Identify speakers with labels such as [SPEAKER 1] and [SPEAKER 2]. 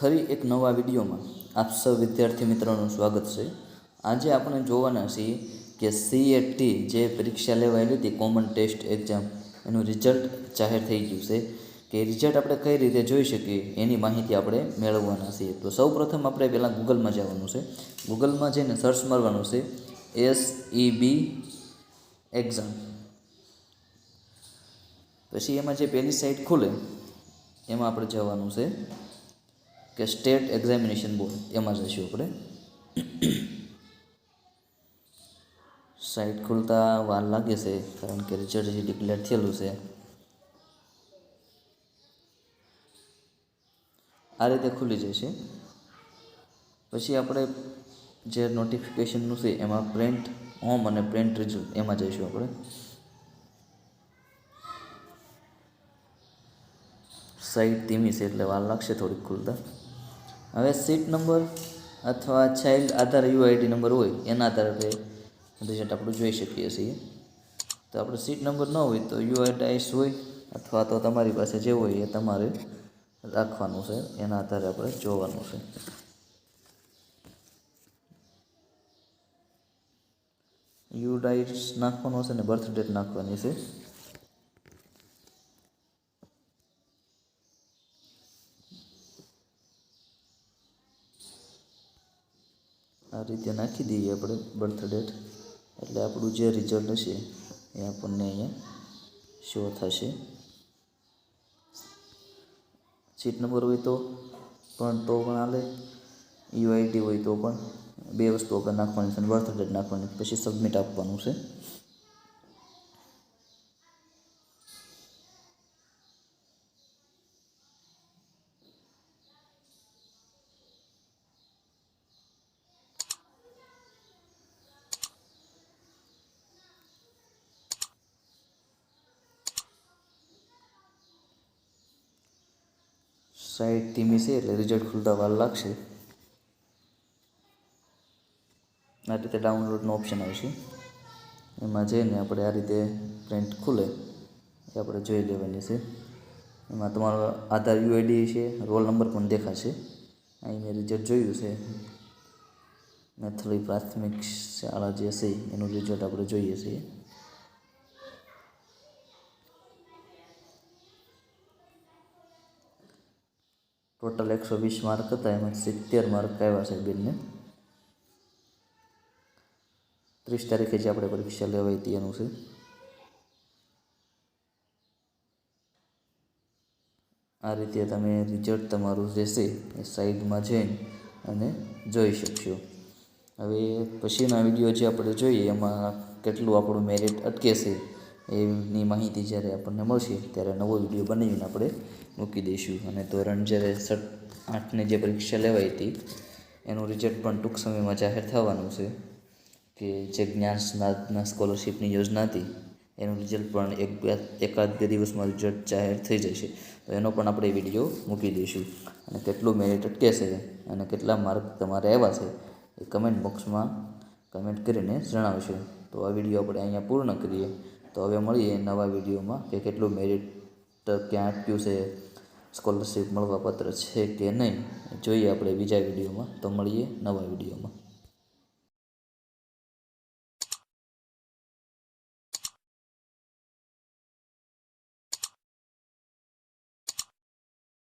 [SPEAKER 1] ફરી એક નવા વિડીયોમાં આપ સૌ વિદ્યાર્થી મિત્રોનું સ્વાગત છે. આજે આપણે જોવાના છીએ કે સીએટી જે પરીક્ષા લેવાયેલી હતી કોમન ટેસ્ટ એક્ઝામ એનું રિઝલ્ટ જાહેર થઈ ગયું છે. કે રિઝલ્ટ આપણે કઈ રીતે જોઈ શકીએ, એની માહિતી આપણે મેળવવાના છીએ. તો સૌ પ્રથમ આપણે પહેલાં ગૂગલમાં જવાનું છે. ગૂગલમાં જઈને સર્ચ મારવાનું છે. એસ એક્ઝામ પછી એમાં જે પહેલી સાઇટ ખુલે, એમાં આપણે જવાનું છે. કે સ્ટેટ એક્ઝામિનેશન બોર્ડ, એમાં જઈશું આપણે. સાઇટ ખુલતા વાર લાગે છે, કારણ કે રિઝલ્ટ હજી ડિક્લેર થયેલું છે. આ રીતે ખુલી જશે પછી આપણે જે નોટિફિકેશનનું છે, એમાં પ્રિન્ટ હોમ અને પ્રિન્ટ રિઝલ્ટ એમાં જઈશું આપણે. સાઈડ ધીમી છે એટલે વાર લાગશે થોડીક ખુલતા. હવે સીટ નંબર અથવા ચાઇલ્ડ આધાર યુઆઈડી નંબર હોય, એના આધારે રિઝલ્ટ આપણે જોઈ શકીએ છીએ. તો આપણે સીટ નંબર ન હોય તો યુઆઈડાઈસ હોય અથવા તો તમારી પાસે જે હોય એ તમારે રાખવાનું છે, એના આધારે આપણે જોવાનું છે. યુ ડાઇટ્સ નાખવાનો છે ને બર્થ ડેટ નાખવાની છે. આ રીતે નાખી દઈએ આપણે બર્થ ડેટ. એટલે આપણું જે રિઝલ્ટ હશે એ આપણને અહીંયા શો થશે. સીટ નંબર હોય તો પણ તો પણ હાલે. યુઆઈડી હોય તો પણ. બે વસ્તુ આપણે નાખવાની છે બર્થ ડેટ નાખવાની પછી સબમિટ આપવાનું છે. સાઈડ ધીમી છે એટલે રિઝલ્ટ ખુલતા વાર લાગશે. આ રીતે ડાઉનલોડનો ઓપ્શન આવશે એમાં જઈને આપણે આ રીતે પ્રિન્ટ ખુલે. એ આપણે જોઈ લેવાની છે. એમાં તમારો આધાર યુઆઈડી છે રોલ નંબર પણ દેખાશે. અહીં મેં રિઝલ્ટ જોયું છે. મેથલી પ્રાથમિક શાળા જે છે, એનું રિઝલ્ટ આપણે જોઈએ છીએ. ટોટલ એકસો વીસ માર્ક હતા, એમાં સિત્તેર માર્ક આવ્યા છે બેનને. ત્રીસ તારીખે જે આપણે પરીક્ષા લેવાઈ હતી એનું છે. આ રીતે તમે રિઝલ્ટ તમારું રહેશે એ સાઈડમાં જઈને અને જોઈ શકશો. હવે પછીના વીડિયો જે આપણે જોઈએ એમાં કેટલું આપણું મેરિટ અટકે છે. એની માહિતી જ્યારે આપણને મળશે, ત્યારે નવો વીડિયો બનાવીને આપણે મૂકી દઈશું. અને ધોરણ જ્યારે સટ આઠની જે પરીક્ષા લેવાઈ હતી, એનું રિઝલ્ટ પણ ટૂંક સમયમાં જાહેર થવાનું છે કે જે જ્ઞાન સ્નાતના સ્કોલરશીપની યોજના હતી, એનું રિઝલ્ટ પણ એક એકાદ બે દિવસમાં રિઝલ્ટ જાહેર થઈ જશે. તો એનો પણ આપણે વીડિયો મૂકી દઈશું. અને કેટલું મેરિટ અટકે છે અને કેટલા માર્ક તમારે આવ્યા છે, એ કમેન્ટ બોક્સમાં કમેન્ટ કરીને જણાવશો. તો આ વીડિયો આપણે અહીંયા પૂર્ણ કરીએ. તો હવે મળીએ નવા વિડીયોમાં કે કેટલું મેરિટ ક્યાં અટક્યું છે સ્કોલરશિપ મળવા પાત્ર છે કે નહીં, જોઈએ આપણે બીજા વિડીયોમાં. તો મળીએ નવા વિડીયોમાં.